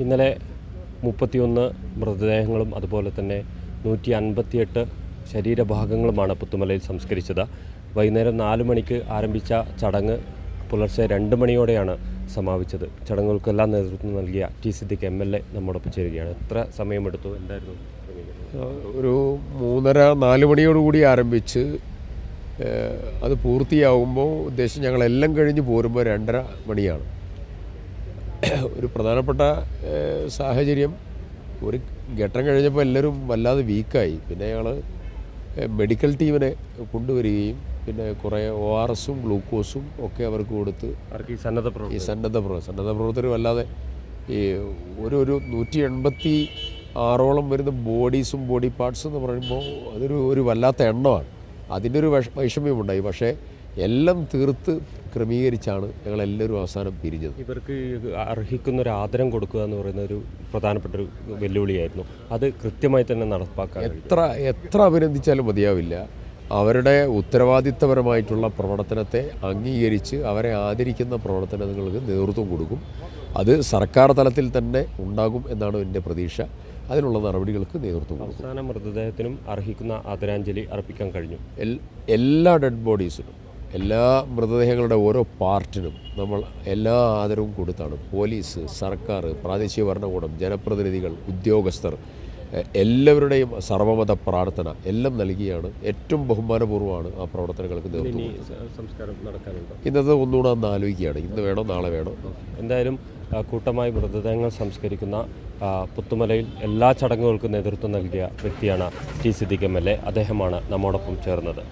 ഇന്നലെ മുപ്പത്തിയൊന്ന് മൃതദേഹങ്ങളും അതുപോലെ തന്നെ നൂറ്റി അൻപത്തിയെട്ട് ശരീരഭാഗങ്ങളുമാണ് പുത്തുമലയിൽ സംസ്കരിച്ചത്. വൈകുന്നേരം നാല് മണിക്ക് ആരംഭിച്ച ചടങ്ങ് പുലർച്ചെ രണ്ട് മണിയോടെയാണ് സമാപിച്ചത്. ചടങ്ങുകൾക്കെല്ലാം നേതൃത്വം നൽകിയ T Siddique M L A നമ്മോടൊപ്പം ചേരുകയാണ്. എത്ര സമയമെടുത്തു? എന്തായിരുന്നു? ഒരു മൂന്നര നാല് മണിയോടുകൂടി ആരംഭിച്ച് അത് പൂർത്തിയാകുമ്പോൾ ഉദ്ദേശം ഞങ്ങളെല്ലാം കഴിഞ്ഞ് പോരുമ്പോൾ രണ്ടര മണിയാണ്. ഒരു പ്രധാനപ്പെട്ട സാഹചര്യം. ഒരു ഘട്ടം കഴിഞ്ഞപ്പോൾ എല്ലാവരും വല്ലാതെ വീക്കായി. പിന്നെ ഞങ്ങൾ മെഡിക്കൽ ടീമിനെ കൊണ്ടുവരികയും പിന്നെ കുറേ ഒ ആർ എസും ഗ്ലൂക്കോസും ഒക്കെ അവർക്ക് കൊടുത്ത് അവർക്ക് ഈ സന്നദ്ധ ഈ സന്നദ്ധ പ്രവർത്തകർ സന്നദ്ധ പ്രവർത്തകർ വല്ലാതെ ഈ ഒരു ഒരു നൂറ്റി എൺപത്തി ആറോളം വരുന്ന ബോഡീസും ബോഡി പാർട്സും എന്ന് പറയുമ്പോൾ അതൊരു ഒരു വല്ലാത്ത എണ്ണമാണ്. അതിന്റെ ഒരു വിഷ വൈഷമ്യമുണ്ടായി. പക്ഷേ എല്ലാം തീർത്ത് ക്രമീകരിച്ചാണ് ഞങ്ങളെല്ലാവരും അവസാനം പിരിഞ്ഞത്. ഇവർക്ക് അർഹിക്കുന്ന ഒരു ആദരം കൊടുക്കുക എന്ന് പറയുന്ന ഒരു പ്രധാനപ്പെട്ട ഒരു വെല്ലുവിളിയായിരുന്നു. അത് കൃത്യമായി തന്നെ നടപ്പാക്കാൻ എത്ര എത്ര അഭിനന്ദിച്ചാലും മതിയാവില്ല. അവരുടെ ഉത്തരവാദിത്തപരമായിട്ടുള്ള പ്രവർത്തനത്തെ അംഗീകരിച്ച് അവരെ ആദരിക്കുന്ന പ്രവർത്തനങ്ങൾക്ക് നേതൃത്വം കൊടുക്കും. അത് സർക്കാർ തലത്തിൽ തന്നെ ഉണ്ടാകും എന്നാണ് എന്റെ പ്രതീക്ഷ. അതിനുള്ള നടപടികൾക്ക് നേതൃത്വം കൊടുക്കും. അവസാന മൃതദേഹത്തിനും അർഹിക്കുന്ന ആദരാഞ്ജലി അർപ്പിക്കാൻ കഴിഞ്ഞു. എൽ- എല്ലാ ഡെഡ് ബോഡീസിനും. എല്ലാ മൃതദേഹങ്ങളുടെ ഓരോ പാർട്ടിനും നമ്മൾ എല്ലാ ആദരവും കൊടുത്താണ്. പോലീസ് സർക്കാർ പ്രാദേശിക ഭരണകൂടം ജനപ്രതിനിധികൾ ഉദ്യോഗസ്ഥർ എല്ലാവരുടെയും സർവമത പ്രാർത്ഥന എല്ലാം നൽകിയാണ്. ഏറ്റവും ബഹുമാനപൂർവമാണ് ആ പ്രവർത്തനങ്ങൾക്ക് നേതൃത്വം ഇന്നത്തെ ഒന്നുകൂടെ ഒന്ന് ആലോചിക്കുകയാണ്. ഇന്ന് വേണോ നാളെ വേണോ? എന്തായാലും കൂട്ടമായി മൃതദേഹങ്ങൾ സംസ്കരിക്കുന്ന പുത്തുമലയിൽ എല്ലാ ചടങ്ങുകൾക്കും നേതൃത്വം നൽകിയ വ്യക്തിയാണ് T Siddique M L A. അദ്ദേഹമാണ് നമ്മോടൊപ്പം ചേർന്നത്.